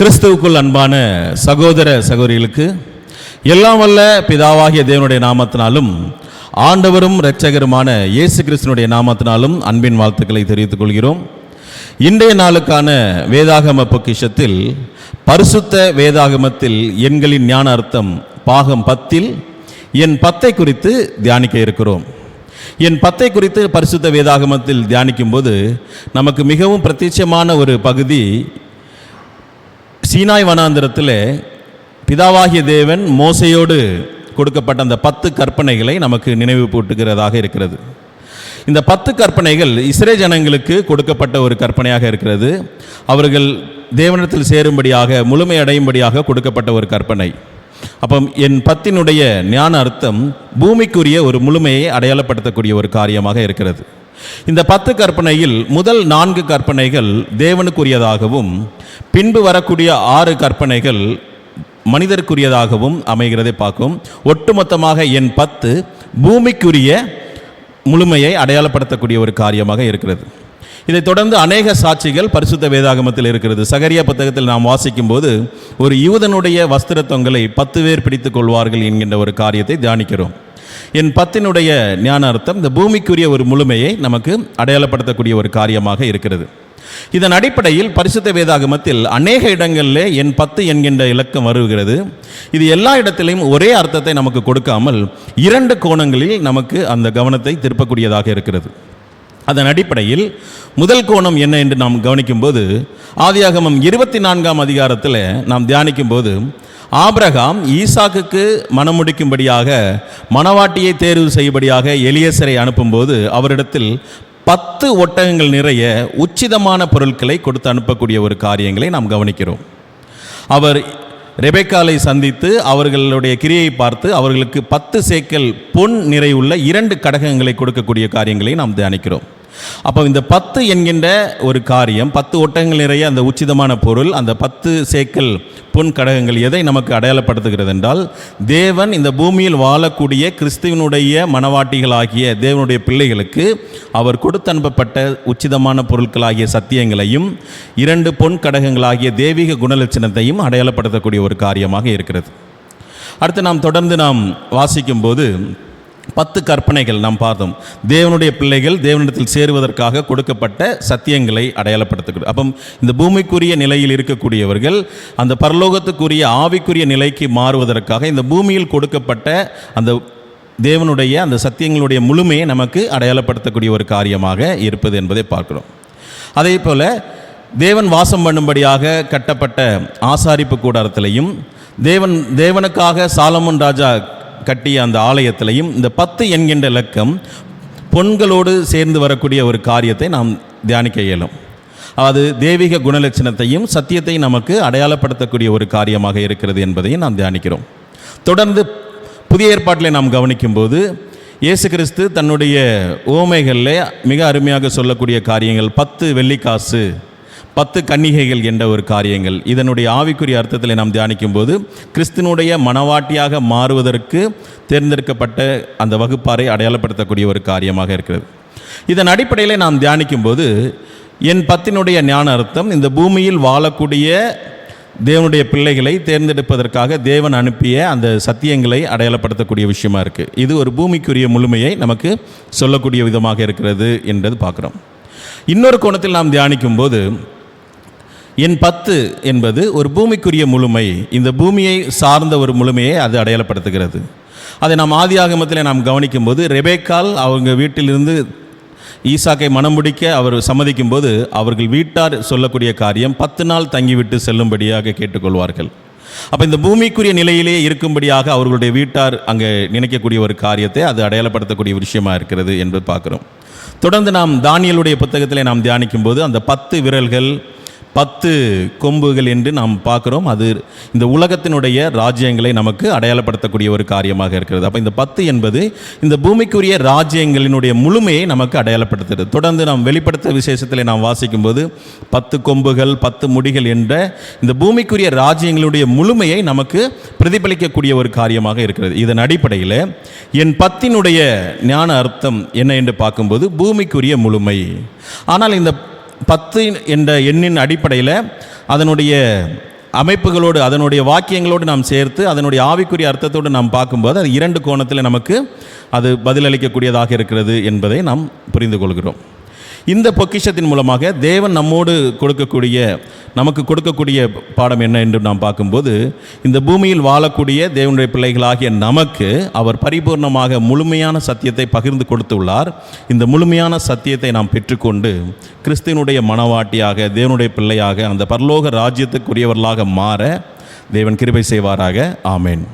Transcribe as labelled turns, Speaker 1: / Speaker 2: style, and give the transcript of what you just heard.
Speaker 1: கிறிஸ்துவுக்குள் அன்பான சகோதர சகோதரிகளுக்கு எல்லாம் வல்ல பிதாவாகிய தேவனுடைய நாமத்தினாலும் ஆண்டவரும் இரட்சகருமான இயேசு கிறிஸ்தனுடைய நாமத்தினாலும் அன்பின் வாழ்த்துக்களை தெரிவித்துக் கொள்கிறோம். இன்றைய நாளுக்கான வேதாகம பொக்கிஷத்தில் பரிசுத்த வேதாகமத்தில் எண்களின் ஞான அர்த்தம் பாகம் பத்தில் என் பத்தை குறித்து தியானிக்க இருக்கிறோம். என் பத்தை குறித்து பரிசுத்த வேதாகமத்தில் தியானிக்கும்போது நமக்கு மிகவும் பிரத்யட்சமான ஒரு பகுதி சீனாய் வனாந்திரத்தில் பிதாவாகிய தேவன் மோசையோடு கொடுக்கப்பட்ட அந்த பத்து கற்பனைகளை நமக்கு நினைவு பூட்டுகிறதாக இருக்கிறது. இந்த பத்து கற்பனைகள் இஸ்ரே ஜனங்களுக்கு கொடுக்கப்பட்ட ஒரு கற்பனையாக இருக்கிறது. அவர்கள் தேவனிடத்தில் சேரும்படியாக முழுமையடையும்படியாக கொடுக்கப்பட்ட ஒரு கற்பனை. அப்போ என் பத்தினுடைய ஞான அர்த்தம் பூமிக்குரிய ஒரு முழுமையை அடையாளப்படுத்தக்கூடிய ஒரு காரியமாக இருக்கிறது. இந்த பத்து கற்பனையில் முதல் நான்கு கற்பனைகள் தேவனுக்குரியதாகவும் பின்பு வரக்கூடிய ஆறு கற்பனைகள் மனிதருக்குரியதாகவும் அமைகிறதை பார்க்கும். ஒட்டுமொத்தமாக என் பத்து பூமிக்குரிய முழுமையை அடையாளப்படுத்தக்கூடிய ஒரு காரியமாக இருக்கிறது. இதைத் தொடர்ந்து அநேக சாட்சிகள் பரிசுத்த வேதாகமத்தில் இருக்கிறது. சகரியா புத்தகத்தில் நாம் வாசிக்கும்போது ஒரு யூதனுடைய வஸ்திர தொங்கலை பத்து பேர் பிடித்துக் கொள்வார்கள் என்கின்ற ஒரு காரியத்தை தியானிக்கிறோம். என் பத்தினுடைய ஞான அர்த்தம் இந்த பூமிக்குரிய ஒரு முழுமையை நமக்கு அடையாளப்படுத்தக்கூடிய ஒரு காரியமாக இருக்கிறது. இதன் அடிப்படையில் பரிசுத்த வேதாகமத்தில் அநேக இடங்களிலே என் பத்து என்கின்ற இலக்கம் வருகிறது. இது எல்லா இடத்திலையும் ஒரே அர்த்தத்தை நமக்கு கொடுக்காமல் இரண்டு கோணங்களில் நமக்கு அந்த கவனத்தை திருப்பக்கூடியதாக இருக்கிறது. அதன் அடிப்படையில் முதல் கோணம் என்ன என்று நாம் கவனிக்கும்போது ஆதியாகமம் இருபத்தி நான்காம் அதிகாரத்தில் நாம் தியானிக்கும்போது ஆபிரகாம் ஈசாக்குக்கு மனமுடிக்கும்படியாக மணவாட்டியை தேர்வு செய்யும்படியாக எலியசரை அனுப்பும்போது அவரிடத்தில் பத்து ஒட்டகங்கள் நிறைய உச்சிதமான பொருட்களை கொடுத்து அனுப்பக்கூடிய ஒரு காரியங்களை நாம் கவனிக்கிறோம். அவர் ரெபேக்காலை சந்தித்து அவர்களுடைய கிரியை பார்த்து அவர்களுக்கு பத்து சேக்கல் பொன் நிறையுள்ள இரண்டு கடகங்களை கொடுக்கக்கூடிய காரியங்களை நாம் தியானிக்கிறோம். அப்போ இந்த பத்து என்கின்ற ஒரு காரியம் பத்து ஒட்டகங்கள் நிறைய அந்த உச்சிதமான பொருள் அந்த பத்து சேக்கல் பொன் கடகங்கள் எதை நமக்கு அடையாளப்படுத்துகிறது என்றால் தேவன் இந்த பூமியில் வாழக்கூடிய கிறிஸ்துவனுடைய மனவாட்டிகளாகிய தேவனுடைய பிள்ளைகளுக்கு அவர் கொடுத்து அனுப்பப்பட்ட உச்சிதமான பொருட்களாகிய சத்தியங்களையும் இரண்டு பொன் கடகங்களாகிய தெய்வீக குணலட்சணத்தையும் அடையாளப்படுத்தக்கூடிய ஒரு காரியமாக இருக்கிறது. அடுத்து நாம் தொடர்ந்து நாம் வாசிக்கும்போது பத்து கற்பனைகள் நாம் பார்த்தோம். தேவனுடைய பிள்ளைகள் தேவனிடத்தில் சேருவதற்காக கொடுக்கப்பட்ட சத்தியங்களை அடையாளப்படுத்துகிறது. அப்போ இந்த பூமிக்குரிய நிலையில் இருக்கக்கூடியவர்கள் அந்த பரலோகத்துக்குரிய ஆவிக்குரிய நிலைக்கு மாறுவதற்காக இந்த பூமியில் கொடுக்கப்பட்ட அந்த தேவனுடைய அந்த சத்தியங்களுடைய முழுமையை நமக்கு அடையாளப்படுத்தக்கூடிய ஒரு காரியமாக இருப்பது என்பதை பார்க்கிறோம். அதே போல் தேவன் வாசம் பண்ணும்படியாக கட்டப்பட்ட ஆசாரிப்பு கூடாரத்திலையும் தேவன் தேவனுக்காக சாலமன் ராஜா கட்டிய அந்த ஆலயத்திலையும் இந்த பத்து என்கின்ற இலக்கம் பொண்களோடு சேர்ந்து வரக்கூடிய ஒரு காரியத்தை நாம் தியானிக்க இயலும். அது தெய்வீக குணலட்சணத்தையும் சத்தியத்தையும் நமக்கு அடையாளப்படுத்தக்கூடிய ஒரு காரியமாக இருக்கிறது என்பதையும் நாம் தியானிக்கிறோம். தொடர்ந்து புதிய ஏற்பாட்டில் நாம் கவனிக்கும்போது இயேசு கிறிஸ்து தன்னுடைய ஓமைகளில் மிக அருமையாக சொல்லக்கூடிய காரியங்கள் பத்து வெள்ளிக்காசு பத்து கன்னிகைகள் என்ற ஒரு காரியங்கள். இதனுடைய ஆவிக்குரிய அர்த்தத்தில் நாம் தியானிக்கும்போது கிறிஸ்தினுடைய மனவாட்டியாக மாறுவதற்கு தேர்ந்தெடுக்கப்பட்ட அந்த வகுப்பாரை அடையாளப்படுத்தக்கூடிய ஒரு காரியமாக இருக்கிறது. இதன் அடிப்படையில் நாம் தியானிக்கும்போது என் பத்தினுடைய ஞான அர்த்தம் இந்த பூமியில் வாழக்கூடிய தேவனுடைய பிள்ளைகளை தேர்ந்தெடுப்பதற்காக தேவன் அனுப்பிய அந்த சத்தியங்களை அடையாளப்படுத்தக்கூடிய விஷயமா இருக்குது இது ஒரு பூமிக்குரிய முழுமையை நமக்கு சொல்லக்கூடிய விதமாக இருக்கிறது என்றது பார்க்குறோம். இன்னொரு கோணத்தில் நாம் தியானிக்கும்போது என் பத்து என்பது ஒரு பூமிக்குரிய முழுமை. இந்த பூமியை சார்ந்த ஒரு முழுமையை அது அடையாளப்படுத்துகிறது. அதை நாம் ஆதி ஆகமத்தில் நாம் கவனிக்கும்போது ரெபேக்கால் அவங்க வீட்டிலிருந்து ஈசாக்கை மனம் முடிக்க அவர் சம்மதிக்கும் போது அவர்கள் வீட்டார் சொல்லக்கூடிய காரியம் பத்து நாள் தங்கிவிட்டு செல்லும்படியாக கேட்டுக்கொள்வார்கள். அப்போ இந்த பூமிக்குரிய நிலையிலே இருக்கும்படியாக அவர்களுடைய வீட்டார் அங்கே நினைக்கக்கூடிய ஒரு காரியத்தை அது அடையாளப்படுத்தக்கூடிய விஷயமாக இருக்கிறது என்பது பார்க்குறோம். தொடர்ந்து நாம் தானியலுடைய புத்தகத்தில் நாம் தியானிக்கும்போது அந்த பத்து விரல்கள் பத்து கொம்புகள் என்று நாம் பார்க்குறோம். அது இந்த உலகத்தினுடைய ராஜ்யங்களை நமக்கு அடையாளப்படுத்தக்கூடிய ஒரு காரியமாக இருக்கிறது. அப்போ இந்த பத்து என்பது இந்த பூமிக்குரிய ராஜ்யங்களினுடைய முழுமையை நமக்கு அடையாளப்படுத்துகிறது தொடர்ந்து நாம் வெளிப்படுத்த விசேஷத்தில் நாம் வாசிக்கும்போது பத்து கொம்புகள் பத்து முடிகள் என்ற இந்த பூமிக்குரிய ராஜ்யங்களுடைய முழுமையை நமக்கு பிரதிபலிக்கக்கூடிய ஒரு காரியமாக இருக்கிறது. இதன் அடிப்படையில் என் பத்தினுடைய ஞான அர்த்தம் என்ன என்று பார்க்கும்போது பூமிக்குரிய முழுமை. ஆனால் இந்த பத்து என்ற எண்ணின் அடிப்படையில் அதனுடைய அமைப்புகளோடு அதனுடைய வாக்கியங்களோடு நாம் சேர்த்து அதனுடைய ஆவிக்குரிய அர்த்தத்தோடு நாம் பார்க்கும்போது அது இரண்டு கோணத்தில் நமக்கு அது பதிலளிக்கக்கூடியதாக இருக்கிறது என்பதை நாம் புரிந்து கொள்கிறோம். இந்த பொக்கிஷத்தின் மூலமாக தேவன் நம்மோடு கொடுக்கக்கூடிய நமக்கு கொடுக்கக்கூடிய பாடம் என்ன என்று நாம் பார்க்கும்போது இந்த பூமியில் வாழக்கூடிய தேவனுடைய பிள்ளைகளாகிய நமக்கு அவர் பரிபூர்ணமாக முழுமையான சத்தியத்தை பகிர்ந்து கொடுத்துள்ளார். இந்த முழுமையான சத்தியத்தை நாம் பெற்றுக்கொண்டு கிறிஸ்தினுடைய மனவாட்டியாக தேவனுடைய பிள்ளையாக அந்த பரலோக ராஜ்யத்துக்குரியவர்களாக மாற தேவன் கிருபை செய்வாராக. ஆமேன்.